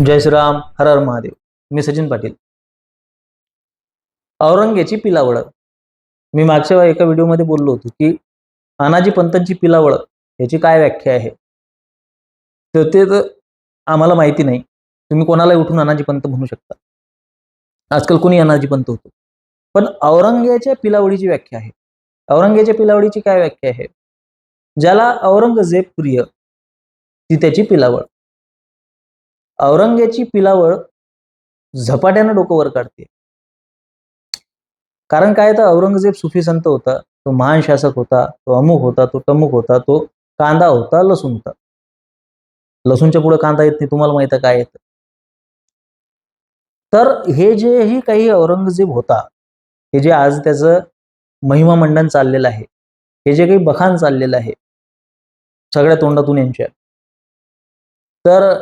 जय श्रीराम हर हर महादेव. मी सचिन पाटील. औरंगेची पिलावळ. मी मागच्या एका व्हिडिओमध्ये बोललो होतो की अनाजी पंतांची पिलावळ याची काय व्याख्या आहे? तर ते तर आम्हाला माहिती नाही. तुम्ही कोणाला उठून अनाजी पंत म्हणू शकता. आजकाल कोणी अनाजी पंत होतो? पण औरंग्याच्या पिलावळीची व्याख्या आहे. औरंग्याच्या पिलावळीची काय व्याख्या आहे? ज्याला औरंगजेब प्रिय ती त्याची पिलावळ. औरंग्याची पिलावळ झपाट्यानं डोकं वर काढते. कारण काय तर औरंगजेब सुफी संत होता तो महान शासक होता तो अमुक होता तो टमुक होता तो कांदा होता लसूण होता. लसूणच्या पुढे कांदा येत नाही तुम्हाला माहीत काय येतं? तर हे जेही काही औरंगजेब होता हे जे आज त्याचं महिमा मंडन चाललेलं आहे हे जे काही बखान चाललेलं आहे सगळ्या तोंडातून यांच्या. तर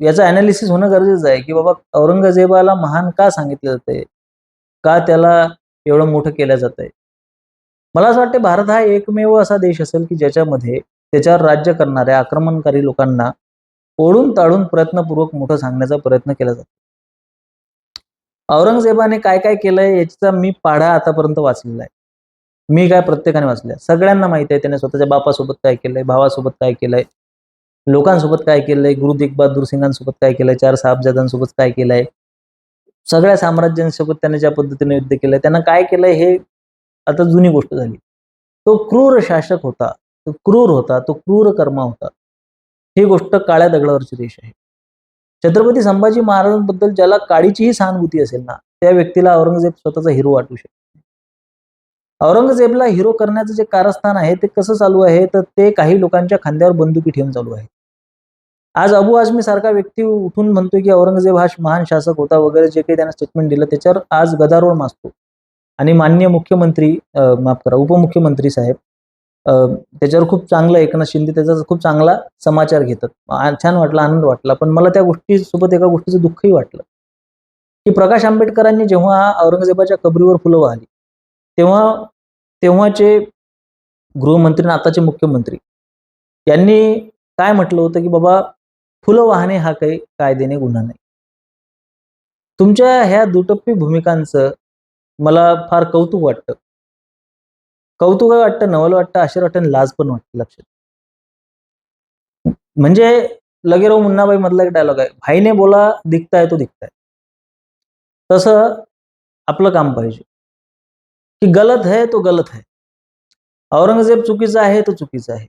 याचं अनालिसिस होणं गरजेचं आहे की बाबा औरंगजेबाला महान का सांगितलं जातंय? का त्याला एवढं मोठं केलं जात आहे मला असं वाटते भारत हा एकमेव असा देश असेल की ज्याच्यामध्ये त्याच्यावर राज्य करणाऱ्या आक्रमणकारी लोकांना ओढून ताळून प्रयत्नपूर्वक मोठं सांगण्याचा प्रयत्न केला जातो औरंगजेबाने काय काय केलंय याचा मी पाढा आतापर्यंत वाचलेला आहे. मी काय प्रत्येकाने वाचलंय. सगळ्यांना माहिती आहे त्याने स्वतःच्या बापासोबत काय केलंय भावासोबत काय केलंय. लोकांसोबत काय केलंय? गुरु तेग बहादूर सिंगांसोबत काय केलंय? चार साहेबजादांसोबत काय केलंय? सगळ्या साम्राज्यांसोबत त्याने ज्या पद्धतीने युद्ध केलंय त्यांना काय केलंय हे आता जुनी गोष्ट झाली. तो क्रूर शासक होता तो क्रूर होता तो क्रूर कर्मा होता. ही गोष्ट काळ्या दगडावरची देश आहे. छत्रपती संभाजी महाराजांबद्दल ज्याला काळीचीही सहानुभूती असेल ना त्या व्यक्तीला औरंगजेब स्वतःचा हिरो वाटू शकतो औरंगजेबला हिरो करण्याचं जे कारस्थान आहे ते कसं चालू आहे? तर ते काही लोकांच्या खांद्यावर बंदुकी ठेवून चालू आहे. आज अबू आजमी सारखा व्यक्ती उठून म्हणतोय की औरंगजेब हा महान शासक होता वगैरे जे काही त्यांना स्टेटमेंट दिलं त्याच्यावर आज गदारोळ माजतो. आणि मान्य मुख्यमंत्री माफ करा उपमुख्यमंत्री साहेब त्याच्यावर खूप चांगलं एकनाथ शिंदे त्याचा खूप चांगला समाचार घेतात. छान वाटला आनंद वाटला पण मला त्या गोष्टीसोबत एका गोष्टीचं दुःखही वाटलं. की प्रकाश आंबेडकरांनी जेव्हा औरंगजेबाच्या कबरीवर फुलं वाहली तेव्हा तेव्हाचे गृहमंत्री आणि आताचे मुख्यमंत्री यांनी काय म्हटलं होतं की बाबा फुलं वाहणे हा काही कायद्याने गुन्हा नाही. तुमच्या ह्या दुटप्पी भूमिकांचं मला फार कौतुक वाटतं. कौतुक वाटतं नवल वाटतं आश्चर्य वाटतं आणि लाज पण वाटतं लक्षात. म्हणजे लगेराव मुन्नाबाई मधला एक डायलॉग आहे भाईने बोला दिखताय तो दिखताय. तसं आपलं काम पाहिजे. की गलत है तो गलत है. औरंगजेब चुकीचा आहे तो चुकीचा आहे.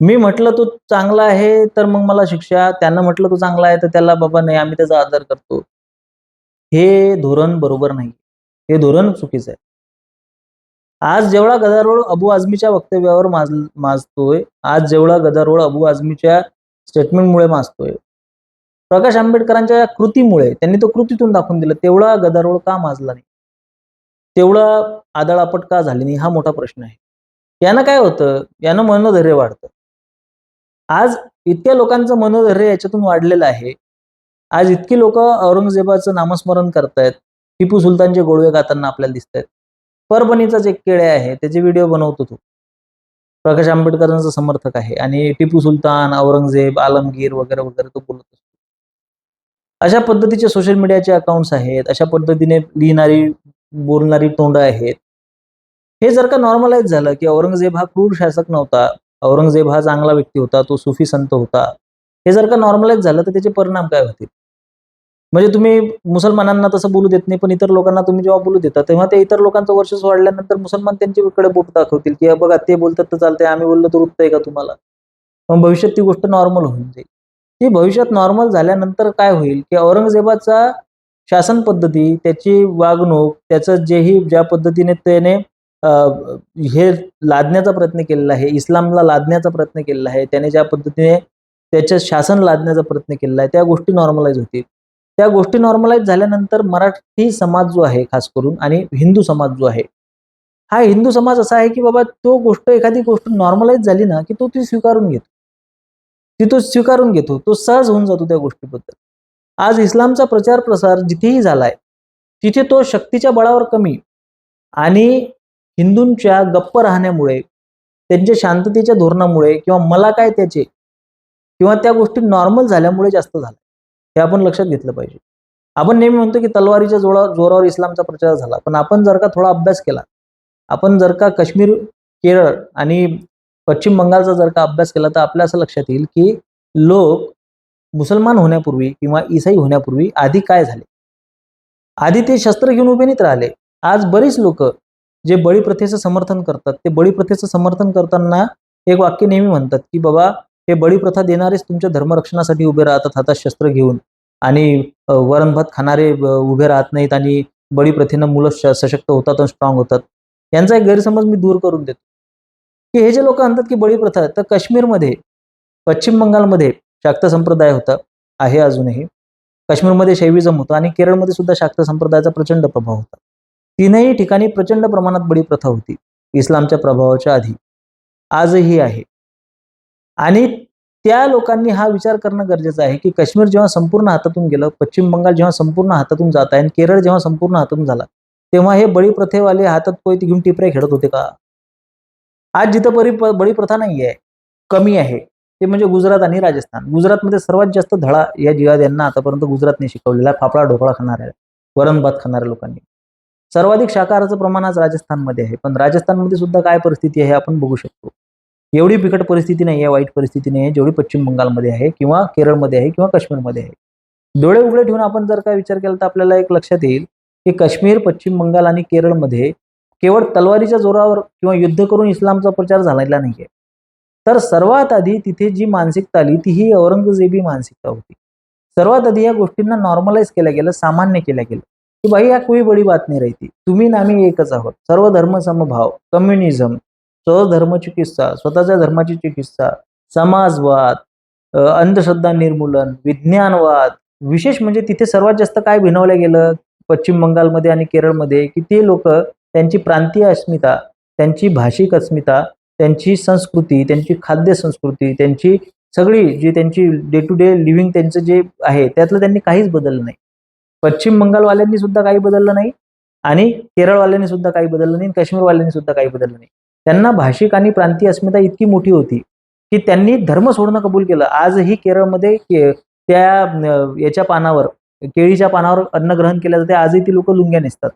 मी म्हटलं तो चांगला आहे तर मग मला शिक्षा. त्यांना म्हटलं तो चांगला आहे तर त्याला बाबा नाही आम्ही त्याचा आदर करतो. हे धोरण बरोबर नाही. हे धोरण चुकीचं आहे. आज जेवढा गदारोळ अबू आझमीच्या वक्तव्यावर माज माजतोय आज जेवढा गदारोळ अबू आझमीच्या स्टेटमेंटमुळे माजतोय. प्रकाश आंबेडकरांच्या कृतीमुळे त्यांनी तो कृतीतून दाखवून दिलं तेवढा गदारोळ का माजला नाही? तेवढा आदळापट का झाली नाही हा मोठा प्रश्न आहे. यानं काय होतं? यानं मनोधैर्य वाढतं. आज इतक्या लोकांचं मनोधैर्य याच्यातून वाढलेलं आहे. आज इतकी लोक औरंगजेबाचं नामस्मरण करतायत. टिपू सुलतानचे गोळवे गाताना आपल्याला दिसत आहेत परभणीचाच एक केळे आहे त्याचे व्हिडिओ बनवतो तो. प्रकाश आंबेडकरांचा समर्थक आहे आणि टिपू सुलतान औरंगजेब आलमगीर वगैरे वगैरे तो बोलत असतो. अशा पद्धतीचे सोशल मीडियाचे अकाउंट्स आहेत अशा पद्धतीने लिहिणारी बोलणारी तोंड आहेत. हे जर का नॉर्मलाइज झालं की औरंगजेब हा क्रूर शासक नव्हता औरंगजेब हा चांगला व्यक्ती होता तो सुफी संत होता. हे जर का नॉर्मलाइज झालं तर त्याचे परिणाम काय होतील? म्हणजे तुम्ही मुसलमानांना तसं बोलू देत नाही पण इतर लोकांना तुम्ही जेव्हा बोलू देता तेव्हा ते इतर लोकांचं वर्चस्व वाढल्यानंतर मुसलमान त्यांच्याकडे बोट दाखवतील की बघा ते बोलतात तर चालतंय आम्ही बोललो तर उत्तर आहे का तुम्हाला? मग भविष्यात ती गोष्ट नॉर्मल होऊन जाईल. ती भविष्यात नॉर्मल झाल्यानंतर काय होईल की औरंगजेबाचा शासन पद्धती त्याची वागणूक त्याचं जेही ज्या पद्धतीने त्याने हे लादण्याचा प्रयत्न केलेला आहे इस्लामला लादण्याचा प्रयत्न केलेला आहे त्याने ज्या पद्धतीने त्याचं शासन लादण्याचा प्रयत्न केलेला आहे त्या गोष्टी नॉर्मलाइज होतील. त्या गोष्टी नॉर्मलाइज झाल्यानंतर मराठी समाज जो आहे खास करून आणि हिंदू समाज जो आहे हा हिंदू समाज असा आहे की बाबा तो गोष्ट एखादी गोष्ट नॉर्मलाइज झाली ना की तो ती स्वीकारून घेतो. ती तो स्वीकारून घेतो तो सहज होऊन जातो त्या गोष्टीबद्दल. आज इस्लामचा प्रचार प्रसार जिथेही झालाय तिथे तो शक्तीच्या बळावर कमी आणि हिंदूंच्या गप्प राहण्यामुळे त्यांच्या शांततेच्या धोरणामुळे किंवा मला काय त्याचे किंवा त्या गोष्टी नॉर्मल झाल्यामुळे जास्त झालं हे आपण लक्षात घेतलं पाहिजे. आपण नेहमी म्हणतो की तलवारीच्या जोरा जोरावर इस्लामचा प्रचार झाला. पण आपण जर का थोडा अभ्यास केला आपण जर का काश्मीर केरळ आणि पश्चिम बंगालचा जर का अभ्यास केला तर आपल्या असं लक्षात येईल की लोक मुसलमान होण्यापूर्वी किंवा ईसाई होण्यापूर्वी आधी काय झाले? आधी ते शस्त्र घेऊन उभे राहिले. आज बरीच लोक जे बळी प्रथेचं समर्थन करतात ते बळी प्रथेचं समर्थन करताना एक वाक्य नेहमी म्हणतात की बाबा हे बळी प्रथा देणारेच तुमच्या धर्मरक्षणासाठी उभे राहतात हातात शस्त्र घेऊन आणि वरणभात वरण भात खाणारे उभे राहत नाहीत आणि बळी प्रथेनं मुलं सशक्त होतात आणि स्ट्रॉंग होतात. यांचा एक गैरसमज मी दूर करून देतो. की हे जे लोक म्हणतात की बळी प्रथा तर काश्मीरमध्ये पश्चिम बंगालमध्ये शाक्त संप्रदाय होता आहे अजूनही. काश्मीरमध्ये शैविजम होतं आणि केरळमध्ये सुद्धा शाक्त संप्रदायाचा प्रचंड प्रभाव होता. तीनही ठिकाणी प्रचंड प्रमाणात बळी प्रथा होती. इस्लामच्या प्रभावाच्या आधी. आजही आहे. आणि त्या लोकांनी हा विचार करणं गरजेचं आहे की काश्मीर जेव्हा संपूर्ण हातातून गेलं पश्चिम बंगाल जेव्हा संपूर्ण हातातून जात आहे आणि केरळ जेव्हा संपूर्ण हातातून झाला तेव्हा हे बळी प्रथेवाले हातात कोयती घेऊन टिपरे खेळत होते का? आज जिथं परी बळी प्रथा नाही आहे कमी आहे. ते म्हणजे गुजरात आणि राजस्थान. गुजरातमध्ये सर्वात जास्त धडा या जिहाद यांना आतापर्यंत गुजरातने शिकवलेला फाफडा ढोकळा खाणाऱ्या वरण भात खाणाऱ्या लोकांनी. सर्वाधिक शाकाहाराचं प्रमाण आज राजस्थानमध्ये आहे. पण राजस्थानमध्ये सुद्धा काय परिस्थिती आहे आपण बघू शकतो. एवढी बिकट परिस्थिती नाही आहे वाईट परिस्थिती नाही आहे जेवढी पश्चिम बंगालमध्ये आहे किंवा केरळमध्ये आहे किंवा काश्मीरमध्ये आहे. डोळे उघडे ठेवून आपण जर काय विचार केला तर आपल्याला एक लक्षात येईल की काश्मीर पश्चिम बंगाल आणि केरळमध्ये केवळ तलवारीच्या जोरावर किंवा युद्ध करून इस्लामचा प्रचार झालेला नाहीये. तर सर्वात आधी तिथे जी मानसिकता आली ती ही औरंगजेबी मानसिकता होती. सर्वात आधी या गोष्टींना नॉर्मलाइज केल्या गेलं सामान्य केल्या गेलं की भाई या कोई बडी बात नाही राहती. तुम्ही ना आम्ही एकच आहोत. सर्व धर्म समभाव कम्युनिझम स्वधर्म चिकित्सा स्वतःच्या धर्माची चिकित्सा समाजवाद अंधश्रद्धा निर्मूलन विज्ञानवाद विशेष म्हणजे तिथे सर्वात जास्त काय भिनवलं गेलं? पश्चिम बंगालमध्ये आणि केरळमध्ये की ते लोक त्यांची प्रांतीय अस्मिता त्यांची भाषिक अस्मिता त्यांची संस्कृती त्यांची खाद्य संस्कृती त्यांची सगळी जी त्यांची डे टू डे लिव्हिंग त्यांचं जे आहे त्यातलं त्यांनी काहीच बदललं नाही. पश्चिम बंगालवाल्यांनी सुद्धा काही बदललं नाही आणि केरळवाल्यांनी सुद्धा काही बदललं नाही आणि काश्मीरवाल्यांनी सुद्धा काही बदललं नाही. त्यांना भाषिक आणि प्रांतीय अस्मिता इतकी मोठी होती की त्यांनी धर्म सोडणं कबूल केलं. आजही केरळमध्ये के- त्या याच्या पानावर केळीच्या पानावर अन्न ग्रहण केलं जाते. आजही ती लोक लुंग्या नेसतात.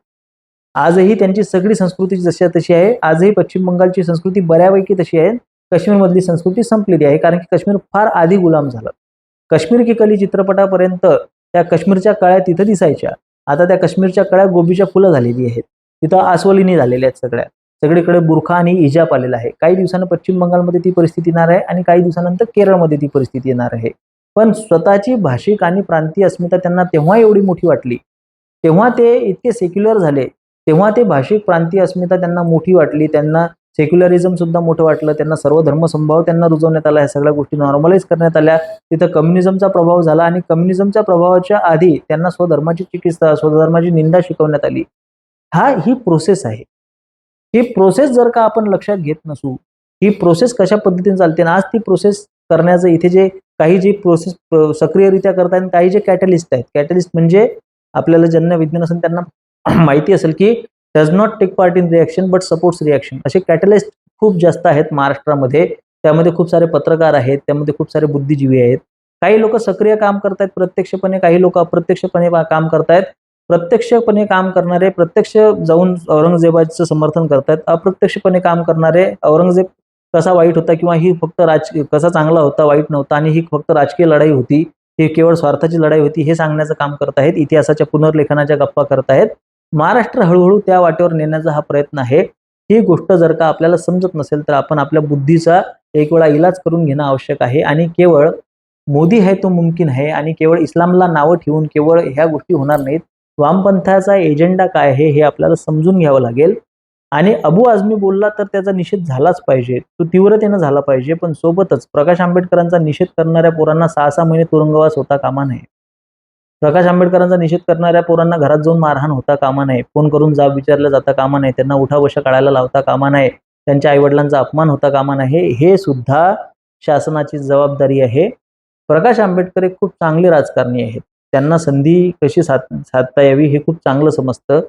आजही त्यांची सगळी संस्कृती जशी तशी आहे. आजही पश्चिम बंगालची संस्कृती बऱ्यापैकी तशी आहे. काश्मीरमधली संस्कृती संपलेली आहे. कारण की काश्मीर फार आधी गुलाम झालं. काश्मीर की कली चित्रपटापर्यंत त्या काश्मीरच्या कळ्या तिथं दिसायच्या. आता त्या काश्मीरच्या कळ्या गोबीच्या फुलं झालेली आहेत. तिथं आसवलिनी झालेल्या आहेत सगळ्या. सगळीकडे बुरखा आणि इजाप आलेला आहे. काही दिवसानं पश्चिम बंगालमध्ये ती परिस्थिती येणार आहे आणि काही दिवसानंतर केरळमध्ये ती परिस्थिती येणार आहे. पण स्वतःची भाषिक आणि प्रांतीय अस्मिता त्यांना तेव्हा एवढी मोठी वाटली. तेव्हा ते इतके सेक्युलर झाले. तेव्हा ते भाषिक प्रांतीय अस्मिता त्यांना मोठी वाटली. त्यांना सेक्युलरिझम सुद्धा मोठं वाटलं. त्यांना सर्व धर्मसंभाव त्यांना रुजवण्यात आला. ह्या सगळ्या गोष्टी नॉर्मलाइज करण्यात आल्या. तिथं कम्युनिझमचा प्रभाव झाला आणि कम्युनिझमच्या प्रभावाच्या आधी त्यांना स्वधर्माची चिकित्सा स्वधर्माची निंदा शिकवण्यात आली. हा ही प्रोसेस आहे. ही प्रोसेस जर का आपण लक्षात घेत नसू ही प्रोसेस कशा पद्धतीने चालते आणि आज ती प्रोसेस करण्याचं इथे जे काही जे प्रोसेस सक्रियरित्या करतात आणि काही जे कॅटलिस्ट आहेत. कॅटलिस्ट म्हणजे आपल्याला ज्यांना विज्ञान असेल त्यांना माहिती असेल की does not take part in reaction but supports reaction असे कॅटलिस्ट खूप जास्त आहेत महाराष्ट्रामध्ये. त्यामध्ये खूप सारे पत्रकार आहेत त्यामध्ये खूप सारे बुद्धिजीवी आहेत. काही लोक सक्रिय काम करतायत प्रत्यक्षपणे. काही लोक अप्रत्यक्षपणे काम करतायत. प्रत्यक्षपणे काम करणारे प्रत्यक्ष जाऊन औरंगजेबाचं समर्थन करतायत. अप्रत्यक्षपणे काम करणारे औरंगजेब कसा वाईट होता किंवा ही फक्त राज कसा चांगला होता वाईट नव्हता आणि ही फक्त राजकीय लढाई होती ही केवळ स्वार्थाची लढाई होती हे सांगण्याचं काम करत आहेत इतिहासाच्या पुनर्लेखनाच्या गप्पा करत आहेत महाराष्ट्र हळूहळू त्या वाटेवर नेण्याचा हा प्रयत्न आहे. ही गोष्ट जर का आपल्याला समजत नसेल तर आपण आपल्या बुद्धीचा एक वेळा इलाज करून घेणं आवश्यक आहे. आणि केवळ मोदी है तो मुमकिन आहे आणि केवळ इस्लामला नावं ठेवून केवळ ह्या गोष्टी होणार नाहीत. वामपंथाचा एजेंडा काय आहे हे आपल्याला समजून घ्यावं लागेल. आणि अबू आझमी बोलला तर त्याचा निषेध झालाच पाहिजे. तो तीव्रतेनं झाला पाहिजे पण सोबतच प्रकाश आंबेडकरांचा निषेध करणाऱ्या पोरांना सहा सहा महिने तुरुंगवास होता कामा नये. प्रकाश आंबेडकरांचा निषेध करणाऱ्या पोरांना घरात जाऊन मारहाण होता कामा नये. फोन करून जाब विचारलं जाता कामा नये. त्यांना उठावशा काढायला लावता कामा नये. त्यांच्या आईवडिलांचा अपमान होता कामा नये. हे सुद्धा शासनाची जबाबदारी आहे. प्रकाश आंबेडकर एक खूप चांगले राजकारणी आहेत. त्यांना संधी कशी साध साधता यावी हे खूप चांगलं समजतं.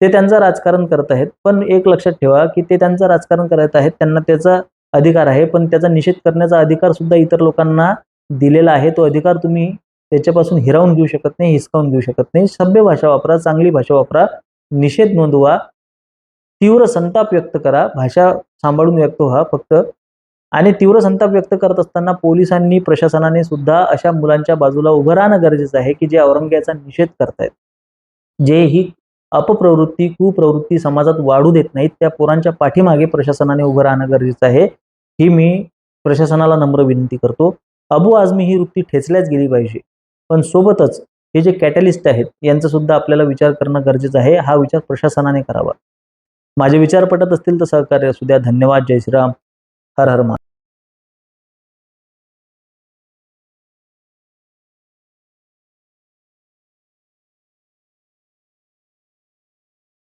ते त्यांचं राजकारण करत आहेत. पण एक लक्षात ठेवा की ते त्यांचं राजकारण करत आहेत. त्यांना त्याचा अधिकार आहे. पण त्याचा निषेध करण्याचा अधिकार सुद्धा इतर लोकांना दिलेला आहे. तो अधिकार तुम्ही त्याच्यापासून हिरावून घेऊ शकत नाही हिसकावून घेऊ शकत नाही. सभ्य भाषा वापरा चांगली भाषा वापरा निषेध नोंदवा तीव्र संताप व्यक्त करा. भाषा सांभाळून व्यक्त व्हा फक्त. आणि तीव्र संताप व्यक्त करत असताना पोलिसांनी प्रशासनाने सुद्धा अशा मुलांच्या बाजूला उभं राहणं गरजेचं आहे की जे औरंग्याचा निषेध करतायत. जे ही अपप्रवृत्ती कुप्रवृत्ती समाजात वाढू देत नाहीत त्या पोरांच्या पाठीमागे प्रशासनाने उभं राहणं गरजेचं आहे. ही मी प्रशासनाला नम्र विनंती करतो. अबू आझमी ही वृत्ती ठेचल्याच गेली पाहिजे. पण सोबतच हे जे कॅटलिस्ट आहेत यांचा सुद्धा आपल्याला विचार करणं गरजेचं आहे. हा विचार प्रशासनाने करावा. माझे विचार पटत असतील तर सहकार्य असू द्या. धन्यवाद. जय श्रीराम. हर हर महादेव